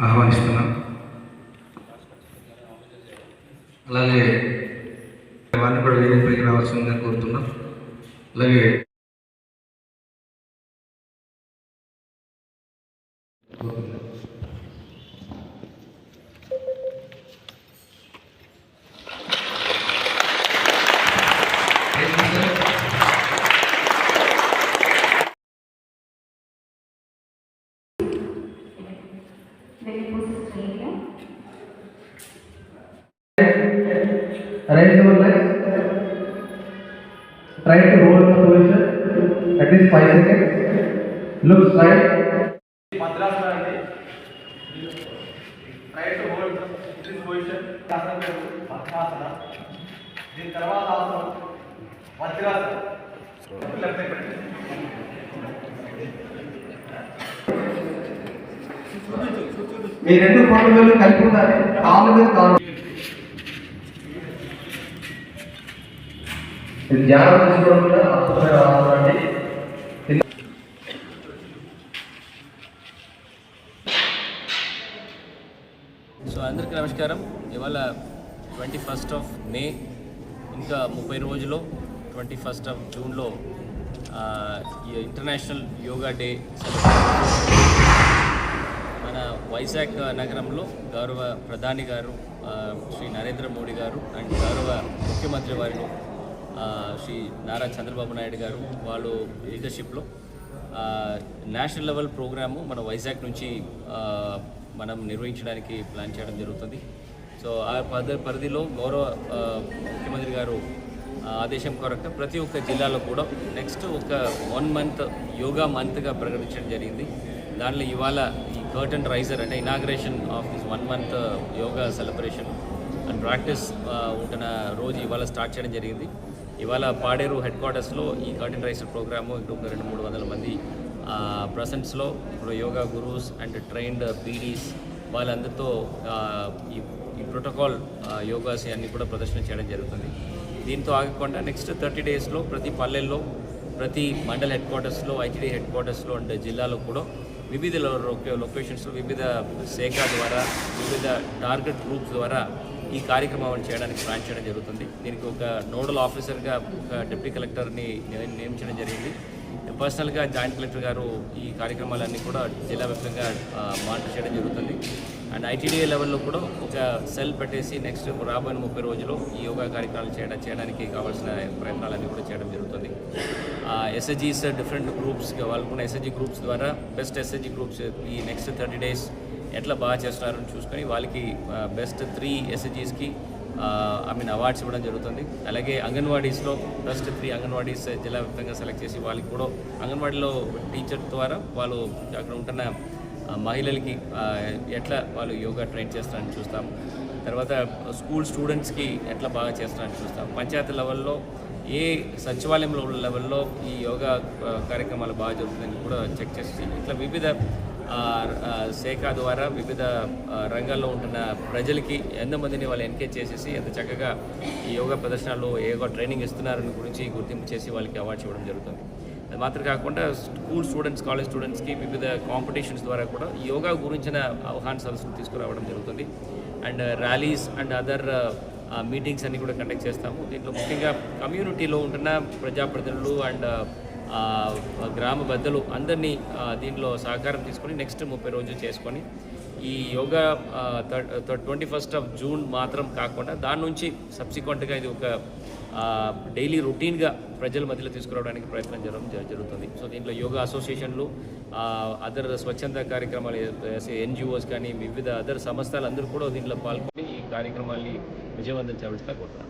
ఆహ్వానిస్తున్నాం. అలాగే వారిని కూడా వేదికపైకి రావాల్సిందిగా కోరుతున్నాం. అలాగే arrange your legs try to hold the position at least five seconds look right madras mein aage try to hold this position asana pe asana din karwa asana vajrasana लगते पड़े మీ రెండు కోణాలు కలిపి ఉండాలి. కాలుగా కాలు ధ్యానం చేసుకోవడం కూడా అద్భుతమైన సో అందరికీ నమస్కారం. ఇవాళ ట్వంటీ ఫస్ట్ ఆఫ్ మే ఇంకా ముప్పై రోజులు. ట్వంటీ ఫస్ట్ ఆఫ్ జూన్లో ఇంటర్నేషనల్ యోగా డే మన వైజాగ్ నగరంలో గౌరవ ప్రధాని గారు శ్రీ నరేంద్ర మోడీ గారు అండ్ గౌరవ ముఖ్యమంత్రి వారిలో శ్రీ నారా చంద్రబాబు నాయుడు గారు వాళ్ళు లీడర్షిప్లో నేషనల్ లెవెల్ ప్రోగ్రాము మన వైజాగ్ నుంచి మనం నిర్వహించడానికి ప్లాన్ చేయడం జరుగుతుంది. సో ఆ పద పరిధిలో గౌరవ ముఖ్యమంత్రి గారు ఆదేశం కొరకు ప్రతి ఒక్క జిల్లాలో కూడా నెక్స్ట్ ఒక వన్ మంత్ యోగా మంత్గా ప్రకటించడం జరిగింది. దానిలో ఇవాళ ఈ కర్టన్ రైజర్ అంటే inauguration of this one month yoga celebration and practice ఉంటున్న రోజు ఇవాళ స్టార్ట్ చేయడం జరిగింది. ఇవాళ పాడేరు హెడ్ క్వార్టర్స్లో ఈ కర్టన్ రైజర్ ప్రోగ్రాము ఇంకొక రెండు మూడు వందల మంది ప్రసెంట్స్లో ఇప్పుడు yoga gurus and trained PDs వాళ్ళందరితో ఈ ఈ ప్రోటోకాల్ యోగాస్ అన్నీ కూడా ప్రదర్శన చేయడం జరుగుతుంది. దీంతో ఆగకుండా నెక్స్ట్ థర్టీ డేస్లో ప్రతి పల్లెల్లో ప్రతి మండల్ హెడ్ క్వార్టర్స్లో ఐటీడీ హెడ్ క్వార్టర్స్లో అండ్ జిల్లాలో కూడా వివిధ లొకేషన్స్లో వివిధ శాఖ ద్వారా వివిధ టార్గెట్ గ్రూప్స్ ద్వారా ఈ కార్యక్రమాన్ని చేయడానికి ప్లాన్ చేయడం జరుగుతుంది. దీనికి ఒక నోడల్ ఆఫీసర్గా ఒక డిప్యూటీ కలెక్టర్ని నియమించడం జరిగింది. పర్సనల్గా జాయింట్ కలెక్టర్ గారు ఈ కార్యక్రమాలన్నీ కూడా జిల్లా వ్యాప్తంగా మానిటర్ చేయడం జరుగుతుంది. అండ్ ఐటీడీఏ లెవెల్లో కూడా ఒక సెల్ పెట్టేసి నెక్స్ట్ రాబోయే ముప్పై రోజుల్లో ఈ యోగా కార్యక్రమాలు చేయడం చేయడానికి కావాల్సిన ప్రయత్నాలన్నీ కూడా చేయడం జరుగుతుంది. ఎస్ఎస్జీస్ డిఫరెంట్ గ్రూప్స్ వాళ్ళకున్న ఎస్ఎస్జీ గ్రూప్స్ ద్వారా బెస్ట్ ఎస్ఎస్జీ గ్రూప్స్ ఈ నెక్స్ట్ థర్టీ డేస్ ఎట్లా బాగా చేస్తున్నారని చూసుకొని వాళ్ళకి బెస్ట్ త్రీ ఎస్ఎస్జీస్కి ఐ మీన్ అవార్డ్స్ ఇవ్వడం జరుగుతుంది. అలాగే అంగన్వాడీస్లో బెస్ట్ త్రీ అంగన్వాడీస్ జిల్లా వ్యాప్తంగా సెలెక్ట్ చేసి వాళ్ళకి కూడా అంగన్వాడీలో టీచర్ ద్వారా వాళ్ళు అక్కడ ఉంటున్న మహిళలకి ఎట్లా వాళ్ళు యోగా ట్రైన్ చేస్తారని చూస్తాం తర్వాత స్కూల్ స్టూడెంట్స్కి ఎట్లా బాగా చేస్తున్నారని చూస్తాం. పంచాయతీ లెవెల్లో ఏ సచివాలయంలో ఉన్న లెవెల్లో ఈ యోగా కార్యక్రమాలు బాగా జరుగుతుందని కూడా చెక్ చేసి ఇట్లా వివిధ శాఖ ద్వారా వివిధ రంగాల్లో ఉంటున్న ప్రజలకి ఎంతమందిని వాళ్ళు ఎన్కేజ్ చేసేసి ఎంత చక్కగా ఈ యోగా ప్రదర్శనలో యోగా ట్రైనింగ్ ఇస్తున్నారని గురించి గుర్తింపు చేసి వాళ్ళకి అవార్డ్స్ ఇవ్వడం జరుగుతుంది. అది మాత్రం కాకుండా స్కూల్ స్టూడెంట్స్ కాలేజ్ స్టూడెంట్స్కి వివిధ కాంపిటీషన్స్ ద్వారా కూడా యోగా గురించిన అవగాహన సదస్సులు తీసుకురావడం జరుగుతుంది. And uh, rallies and other meetings uh, uh, అన్ని కూడా కండక్ట్ చేస్తాము. దీంట్లో ముఖ్యంగా కమ్యూనిటీలో ఉంటున్న ప్రజాప్రతినిధులు అండ్ గ్రామ పెద్దలు అందరినీ దీనిలో దీంట్లో సహకారం తీసుకొని నెక్స్ట్ ముప్పై రోజులు చేసుకొని ఈ yoga twenty first of June మాత్రం కాకుండా దాని నుంచి సబ్సిక్వెంట్గా ఇది ఒక డైలీ రొటీన్గా ప్రజల మధ్యలో తీసుకురావడానికి ప్రయత్నం జరగడం జ- జరుగుతుంది. సో దీంట్లో యోగా అసోసియేషన్లు అదర్ స్వచ్ఛంద కార్యక్రమాలు ఎన్జిఓస్ కానీ వివిధ అదర్ సంస్థలు అందరూ కూడా దీంట్లో పాల్గొని ఈ కార్యక్రమాన్ని విజయవంతం చేయవలసిగా కోరుతున్నాను.